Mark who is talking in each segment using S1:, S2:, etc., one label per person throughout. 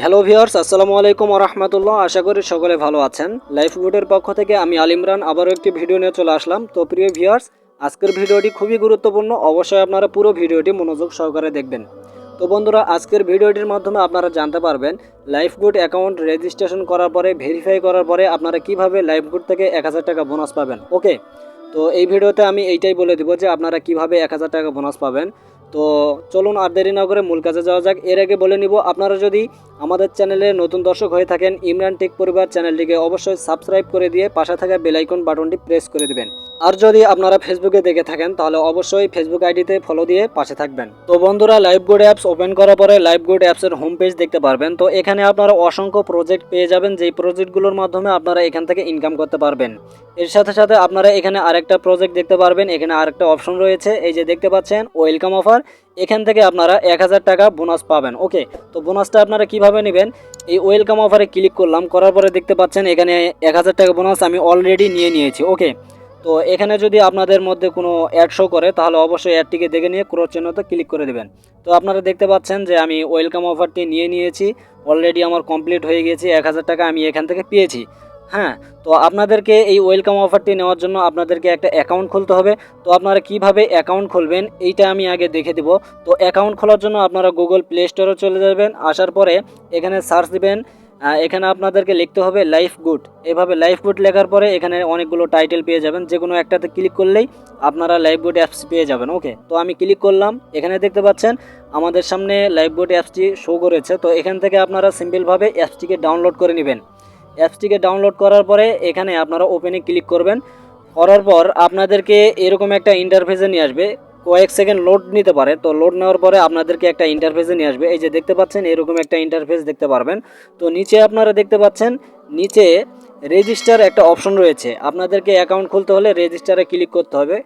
S1: Hello viewers আসসালামু আলাইকুম রহমতুল্লাহ। আশা করি সকলে ভালো আছেন। লাইফ বোর্ডের পক্ষ থেকে আমি আলিমরান আবারও একটি ভিডিও নিয়ে চলে আসলাম। তো প্রিয় ভিউয়ার্স আজকের ভিডিওটি খুবই গুরুত্বপূর্ণ। অবশ্যই আপনারা পুরো ভিডিওটি মনোযোগ সহকারে দেখবেন। তো বন্ধুরা, আজকের ভিডিওটির মাধ্যমে আপনারা জানতে পারবেন লাইফ গুড অ্যাকাউন্ট রেজিস্ট্রেশন করার পরে ভেরিফাই করার পরে আপনারা কীভাবে লাইফ গুড থেকে এক হাজার টাকা বোনাস পাবেন। ওকে তো এই ভিডিওতে আমি এইটাই বলে দেবো যে আপনারা কীভাবে এক হাজার টাকা বোনাস পাবেন। তো চলুন আর দেরি না করে মূল কাজে যাওয়া যাক। এর আগে বলে নিব, আপনারা যদি আমাদের চ্যানেলে নতুন দর্শক হয়ে থাকেন, ইমরান টেক পরিবার চ্যানেলটিকে অবশ্যই সাবস্ক্রাইব করে দিয়ে পাশে থাকা বেলাইকন বাটনটি প্রেস করে দিবেন। আর যদি আপনারা ফেসবুকে দেখে থাকেন, তাহলে অবশ্যই ফেসবুক আইডিতে ফলো দিয়ে পাশে থাকবেন। তো বন্ধুরা লাইভ গুড অ্যাপস ওপেন করার পরে লাইভ গুড অ্যাপসের হোম পেজ দেখতে পারবেন। তো এখানে আপনারা অসংখ্য প্রজেক্ট পেয়ে যাবেন, যেই প্রজেক্টগুলোর মাধ্যমে আপনারা এখান থেকে ইনকাম করতে পারবেন। এর সাথে সাথে আপনারা এখানে আরেকটা প্রজেক্ট দেখতে পারবেন, এখানে আরেকটা অপশন রয়েছে। এই যে দেখতে পাচ্ছেন ওয়েলকাম অফার এখান থেকে আপনারা এক হাজার টাকা বোনাস পাবেন ওকে তো বোনাসটা আপনারা কীভাবে নেবেন? এই ওয়েলকাম অফারে ক্লিক করলাম, করার পরে দেখতে পাচ্ছেন এখানে এক হাজার টাকা বোনাস আমি অলরেডি নিয়ে নিয়েছি ওকে তো এখানে যদি আপনাদের মধ্যে কোনো অ্যাড শো করে, তাহলে অবশ্যই অ্যাডটিকে দেখে নিয়ে ক্রোচ চিহ্নতে ক্লিক করে দেবেন। তো আপনারা দেখতে পাচ্ছেন যে আমি ওয়েলকাম অফারটি নিয়ে নিয়েছি অলরেডি আমার কমপ্লিট হয়ে গিয়েছে, এক টাকা আমি এখান থেকে পেয়েছি। হ্যাঁ তো আপনাদেরকে এই ওয়েলকাম অফারটি নেওয়ার জন্য আপনাদেরকে একটা অ্যাকাউন্ট খুলতে হবে। তো আপনারা কীভাবে অ্যাকাউন্ট খুলবেন, এইটা আমি আগে দেখে দিব। তো অ্যাকাউন্ট খোলার জন্য আপনারা গুগল প্লে স্টোরে চলে যাবেন, আসার পরে এখানে সার্চ দিবেন। এখানে আপনাদেরকে লিখতে হবে লাইফ গুড এভাবে লাইফ গুড লেখার পরে এখানে অনেকগুলো টাইটেল পেয়ে যাবেন যে কোনো একটাতে ক্লিক করলেই আপনারা লাইফ গুড অ্যাপস পেয়ে যাবেন ওকে তো আমি ক্লিক করলাম, এখানে দেখতে পাচ্ছেন আমাদের সামনে লাইফ গুড অ্যাপসটি শো করেছে। তো এখান থেকে আপনারা সিম্পলভাবে অ্যাপসটিকে ডাউনলোড করে নেবেন। অ্যাপসটিকে ডাউনলোড করার পরে এখানে আপনারা ওপেনে ক্লিক করবেন। করার পর আপনাদেরকে এরকম একটা ইন্টারফেসে নিয়ে আসবে। কয়েক সেকেন্ড লোড নিতে পারে। তো লোড নেওয়ার পরে আপনাদেরকে একটা ইন্টারফেসে নিয়ে আসবে। এই যে দেখতে পাচ্ছেন, এরকম একটা ইন্টারফেস দেখতে পারবেন। তো নিচে আপনারা দেখতে পাচ্ছেন, নিচে রেজিস্টার একটা অপশন রয়েছে। আপনাদেরকে অ্যাকাউন্ট খুলতে হলে রেজিস্টারে ক্লিক করতে হবে।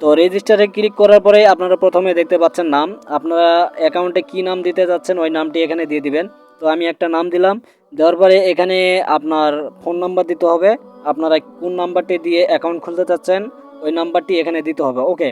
S1: তো রেজিস্টারে ক্লিক করার পরে আপনারা প্রথমে দেখতে পাচ্ছেন নাম। আপনারা অ্যাকাউন্টে কি নাম দিতে যাচ্ছেন, ওই নামটি এখানে দিয়ে দিবেন। তো আমি একটা নাম দিলাম। দেওয়ার পরে এখানে আপনার ফোন নাম্বার দিতে হবে। আপনারা কোন নাম্বারটি দিয়ে অ্যাকাউন্ট খুলতে চাচ্ছেন, ওই নাম্বারটি এখানে দিতে হবে ওকে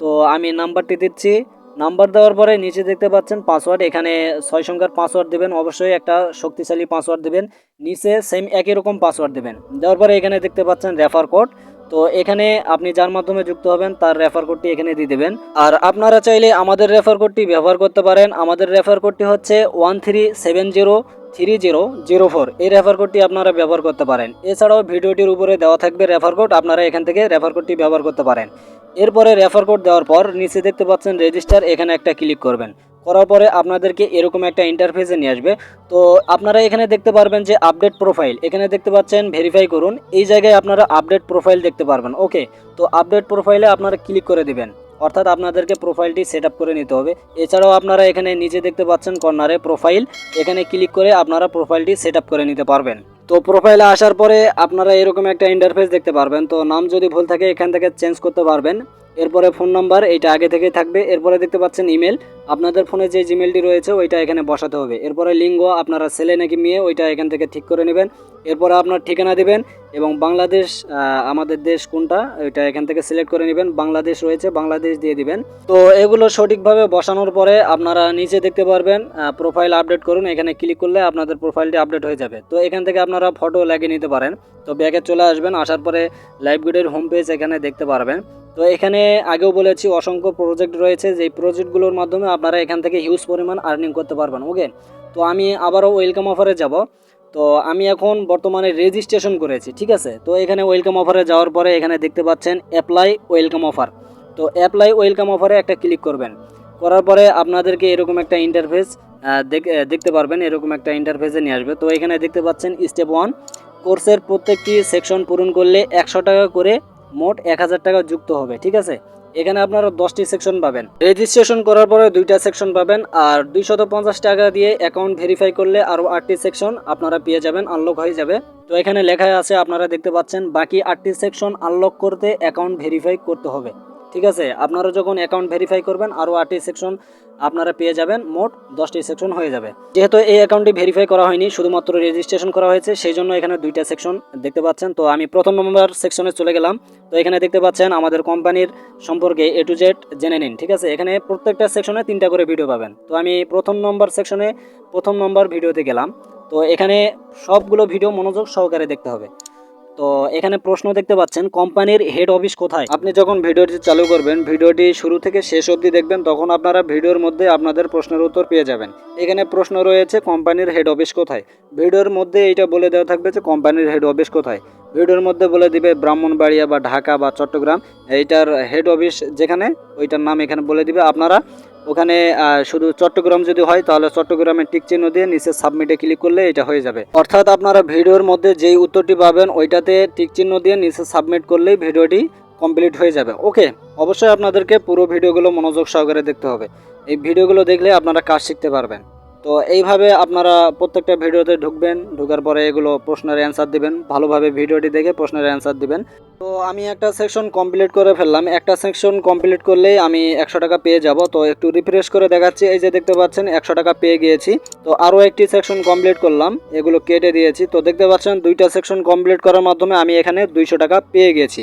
S1: তো আমি নাম্বারটি দিচ্ছি। নাম্বার দেওয়ার পরে নিচে দেখতে পাচ্ছেন পাসওয়ার্ড এখানে ছয় সংখ্যার পাসওয়ার্ড দেবেন, অবশ্যই একটা শক্তিশালী পাসওয়ার্ড দেবেন। নিচে সেম একই রকম পাসওয়ার্ড দেবেন। দেওয়ার পরে এখানে দেখতে পাচ্ছেন রেফার কোড তো এখানে আপনি যার মাধ্যমে যুক্ত হবেন, তার রেফার কোডটি এখানে দিয়ে দেবেন। আর আপনারা চাইলে আমাদের রেফার কোডটি ব্যবহার করতে পারেন। আমাদের রেফার কোডটি হচ্ছে one three seven zero three zero zero four এই রেফার কোডটি আপনারা ব্যবহার করতে পারেন। এছাড়াও ভিডিওটির উপরে দেওয়া থাকবে রেফার কোড আপনারা এখান থেকে রেফার কোডটি ব্যবহার করতে পারেন। এরপরে রেফার কোড দেওয়ার পর নিচে দেখতে পাচ্ছেন রেজিস্টার এখানে একটা ক্লিক করবেন। করার পরে আপনাদেরকে এরকম একটা ইন্টারফেসে নিয়ে আসবে। তো আপনারা এখানে দেখতে পারবেন যে আপডেট প্রোফাইল এখানে দেখতে পাচ্ছেন ভেরিফাই করুন। এই জায়গায় আপনারা আপডেট প্রোফাইল দেখতে পারবেন। ওকে তো আপডেট প্রোফাইলে আপনারা ক্লিক করে দিবেন। অর্থাৎ আপনাদেরকে প্রোফাইলটি সেট করে নিতে হবে। এছাড়াও আপনারা এখানে নিচে দেখতে পাচ্ছেন কর্নারে প্রোফাইল এখানে ক্লিক করে আপনারা প্রোফাইলটি সেট করে নিতে পারবেন। তো প্রোফাইলে আসার পরে আপনারা এরকম একটা ইন্টারফেস দেখতে পারবেন। তো নাম যদি ভুল থাকে, এখান থেকে চেঞ্জ করতে পারবেন। এরপরে ফোন নাম্বার এইটা আগে থেকেই থাকবে। এরপরে দেখতে পাচ্ছেন ইমেল। আপনাদের ফোনে যে জিমেলটি রয়েছে, ওইটা এখানে বসাতে হবে। এরপরে লিঙ্গ, আপনারা ছেলে নাকি মেয়ে, ওইটা এখান থেকে ঠিক করে নেবেন। এরপরে আপনার ঠিকানা দিবেন এবং বাংলাদেশ আমাদের দেশ কোনটা, ওইটা এখান থেকে সিলেক্ট করে নেবেন। বাংলাদেশ রয়েছে, বাংলাদেশ দিয়ে দিবেন। তো এগুলো সঠিকভাবে বসানোর পরে আপনারা নিচে দেখতে পারবেন প্রোফাইল আপডেট করুন। এখানে ক্লিক করলে আপনাদের প্রোফাইলটি আপডেট হয়ে যাবে। তো এখান থেকে আপনারা ফটো লাগিয়ে নিতে পারেন। তো ব্যাগে চলে আসবেন, আসার পরে লাইভ গুডের হোম পেজ এখানে দেখতে পারবেন। তো এখানে আগেও বলেছি অসংখ্য প্রজেক্ট রয়েছে, যেই প্রজেক্টগুলোর মাধ্যমে আপনারা এখান থেকে হিউজ পরিমাণ আর্নিং করতে পারবেন ওকে তো আমি আবারও ওয়েলকাম অফারে যাব। তো আমি এখন বর্তমানে রেজিস্ট্রেশন করেছি, ঠিক আছে? তো এখানে ওয়েলকাম অফারে যাওয়ার পরে এখানে দেখতে পাচ্ছেন অ্যাপ্লাই ওয়েলকাম অফার তো অ্যাপ্লাই ওয়েলকাম অফারে একটা ক্লিক করবেন। করার পরে আপনাদেরকে এরকম একটা ইন্টারফেস দেখতে পারবেন, এরকম একটা ইন্টারফেসে নিয়ে আসবে। তো এখানে দেখতে পাচ্ছেন স্টেপ ওয়ান কোর্সের প্রত্যেকটি সেকশন পূরণ করলে একশো টাকা করে মোট এক হাজার টাকা যুক্ত হবে, ঠিক আছে? এখানে আপনারা দশটি সেকশন পাবেন। রেজিস্ট্রেশন করার পরে দুইটা সেকশন পাবেন, আর দুইশত পঞ্চাশ টাকা দিয়ে অ্যাকাউন্ট ভেরিফাই করলে আরও আটটি সেকশন আপনারা পেয়ে যাবেন আনলক হয়ে যাবে। তো এখানে লেখা আছে, আপনারা দেখতে পাচ্ছেন, বাকি আটটি সেকশন আনলক করতে অ্যাকাউন্ট ভেরিফাই করতে হবে। ঠিক আছে? আপনারা যখন অ্যাকাউন্ট ভেরিফাই করবেন আরও আটটি সেকশন আপনারা পেয়ে যাবেন। মোট দশটি সেকশন হয়ে যাবে। যেহেতু এই অ্যাকাউন্টটি ভেরিফাই করা হয়নি, শুধুমাত্র রেজিস্ট্রেশন করা হয়েছে, সেই জন্য এখানে দুইটা সেকশন দেখতে পাচ্ছেন। তো আমি প্রথম নম্বর সেকশনে চলে গেলাম। তো এখানে দেখতে পাচ্ছেন, আমাদের কোম্পানির সম্পর্কে এ টু জেড জেনে নিন, ঠিক আছে? এখানে প্রত্যেকটা সেকশনে তিনটা করে ভিডিও পাবেন। তো আমি প্রথম নম্বর সেকশনে প্রথম নম্বর ভিডিওতে গেলাম। তো এখানে সবগুলো ভিডিও মনোযোগ সহকারে দেখতে হবে। তো এখানে প্রশ্ন দেখতে পাচ্ছেন, কোম্পানির হেড অফিস কোথায়? আপনি যখন ভিডিওটি চালু করবেন, ভিডিওটি শুরু থেকে শেষ অবধি দেখবেন, তখন আপনারা ভিডিওর মধ্যে আপনাদের প্রশ্নের উত্তর পেয়ে যাবেন। এখানে প্রশ্ন রয়েছে, কোম্পানির হেড অফিস কোথায়? ভিডিওর মধ্যে এইটা বলে দেওয়া থাকবে যে, কোম্পানির হেড অফিস কোথায়? ভিডিওর মধ্যে বলে দিবে ব্রাহ্মণবাড়িয়া বা ঢাকা বা চট্টগ্রাম। এইটার হেড অফিস যেখানে, ওইটার নাম এখানে বলে দিবে। আপনারা ওখানে শুধু চট্টগ্রাম যদি হয়, তাহলে চট্টগ্রামের টিক চিহ্ন দিয়ে নিচে সাবমিটে ক্লিক করলে এটা হয়ে যাবে। অর্থাৎ আপনারা ভিডিওর মধ্যে যেই উত্তরটি পাবেন, ওইটাতে টিক চিহ্ন দিয়ে নিচে সাবমিট করলেই ভিডিওটি কমপ্লিট হয়ে যাবে। ওকে অবশ্যই আপনাদেরকে পুরো ভিডিওগুলো মনোযোগ সহকারে দেখতে হবে। এই ভিডিওগুলো দেখলে আপনারা কাজ শিখতে পারবেন। তো এইভাবে আপনারা প্রত্যেকটা ভিডিওতে ঢুকবেন, ঢুকার পরে এগুলো প্রশ্নের অ্যান্সার দিবেন, ভালোভাবে ভিডিওটি দেখে প্রশ্নের অ্যান্সার দিবেন। তো আমি একটা সেকশন কমপ্লিট করে ফেললাম। একটা সেকশন কমপ্লিট করলেই আমি একশো টাকা পেয়ে যাব। তো একটু রিফ্রেশ করে দেখাচ্ছি। এই যে দেখতে পাচ্ছেন, একশো টাকা পেয়ে গিয়েছি। তো আরও একটি সেকশন কমপ্লিট করলাম। এগুলো কেটে দিয়েছি। তো দেখতে পাচ্ছেন, দুইটা সেকশন কমপ্লিট করার মাধ্যমে আমি এখানে দুইশো টাকা পেয়ে গেছি।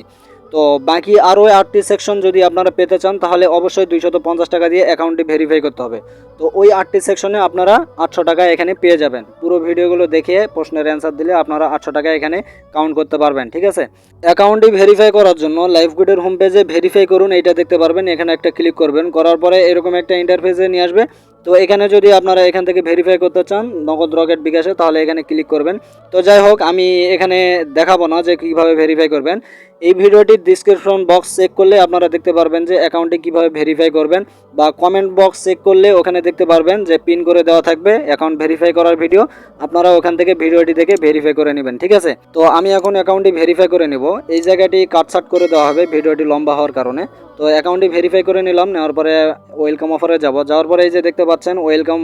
S1: তো বাকি আরও আটটি সেকশন যদি আপনারা পেতে চান, তাহলে অবশ্যই দুইশত পঞ্চাশ টাকা দিয়ে অ্যাকাউন্টটি ভেরিফাই করতে হবে। তো ওই আটটি সেকশনে আপনারা আটশো টাকা এখানে পেয়ে যাবেন। পুরো ভিডিওগুলো দেখে প্রশ্নের অ্যান্সার দিলে আপনারা আটশো টাকা এখানে কাউন্ট করতে পারবেন, ঠিক আছে? অ্যাকাউন্টটি ভেরিফাই করার জন্য লাইফ গুডের হোম পেজে ভেরিফাই করুন, এইটা দেখতে পারবেন, এখানে একটা ক্লিক করবেন। করার পরে এরকম একটা ইন্টারফেসে নিয়ে আসবে। তো এখানে যদি আপনারা এখান থেকে ভেরিফাই করতে চান নগদ রকেট বিকাশে, তাহলে এখানে ক্লিক করবেন। তো যাই হোক, আমি এখানে দেখাবো না যে কীভাবে ভেরিফাই করবেন। এই ভিডিওটির ডিসক্রিপশন বক্স চেক করলে আপনারা দেখতে পারবেন যে অ্যাকাউন্টটি কীভাবে ভেরিফাই করবেন বা কমেন্ট বক্স চেক করলে ওখানে দেখতে পারবেন যে পিন করে দেওয়া থাকবে অ্যাকাউন্ট ভেরিফাই করার ভিডিও আপনারা ওখান থেকে ভিডিওটি দেখে ভেরিফাই করে নেবেন, ঠিক আছে? তো আমি এখন অ্যাকাউন্টটি ভেরিফাই করে নেব। এই জায়গাটি কাটসাট করে দেওয়া হবে, ভিডিওটি লম্বা হওয়ার কারণে। তো অ্যাকাউন্টটি ভেরিফাই করে নিলাম, নেওয়ার পরে ওয়েলকাম অফারে যাব। যাওয়ার পরে এই যে দেখতে পাচ্ছেন ওয়েলকাম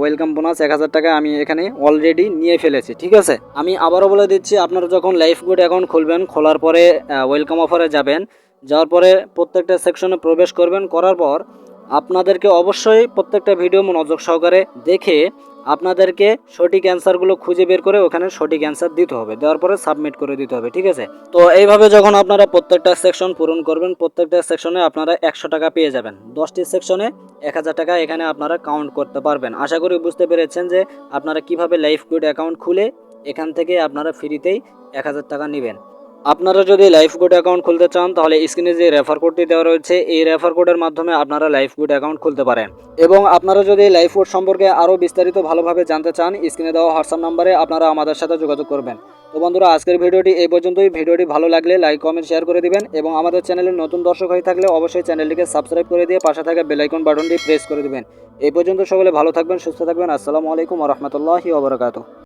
S1: ওয়েলকাম বোনাস এক হাজার টাকা আমি এখানে অলরেডি নিয়ে ফেলেছি, ঠিক আছে? আমি আবারও বলে দিচ্ছি, আপনারা যখন লাইফ গুড অ্যাকাউন্ট খুলবেন, খোলার পরে ওয়েলকাম অফারে যাবেন, যাওয়ার পরে প্রত্যেকটা সেকশনে প্রবেশ করবেন, করার পর আপনাদেরকে অবশ্যই প্রত্যেকটা ভিডিও মনোযোগ সহকারে দেখে আপনাদেরকে সঠিক অ্যান্সারগুলো খুঁজে বের করে ওখানে সঠিক অ্যান্সার দিতে হবে। দেওয়ার পরে সাবমিট করে দিতে হবে, ঠিক আছে? তো এইভাবে যখন আপনারা প্রত্যেকটা সেকশন পূরণ করবেন, প্রত্যেকটা সেকশনে আপনারা একশো টাকা পেয়ে যাবেন। দশটি সেকশনে এক হাজার টাকা এখানে আপনারা কাউন্ট করতে পারবেন। আশা করি বুঝতে পেরেছেন যে আপনারা কীভাবে লাইফ গুড অ্যাকাউন্ট খুলে এখান থেকে আপনারা ফ্রিতেই এক হাজার টাকা নেবেন। আপনারা যদি লাইফ গুড অ্যাকাউন্ট খুলতে চান, তাহলে স্ক্রিনে যে রেফার কোডটি দেওয়া রয়েছে, এই রেফার কোডের মাধ্যমে আপনারা লাইফ গুড অ্যাকাউন্ট খুলতে পারেন। এবং আপনারা যদি লাইফ গুড সম্পর্কে আরও বিস্তারিত ভালোভাবে জানতে চান স্ক্রিনে দেওয়া হোয়াটসঅ্যাপ নাম্বারে আপনারা আমাদের সাথে যোগাযোগ করবেন। তো বন্ধুরা, আজকের ভিডিওটি এই পর্যন্তই। ভিডিওটি ভালো লাগলে লাইক কমেন্ট শেয়ার করে দিবেন এবং আমাদের চ্যানেলের নতুন দর্শক হয়ে থাকলে অবশ্যই চ্যানেলটিকে সাবস্ক্রাইব করে দিয়ে পাশে থাকা বেলাইকন বাটনটি প্রেস করে দিবেন। এই পর্যন্ত সকলে ভালো থাকবেন, সুস্থ থাকবেন। আসসালামু আলাইকুম রহমতুল্লাহি ওবরাকাতু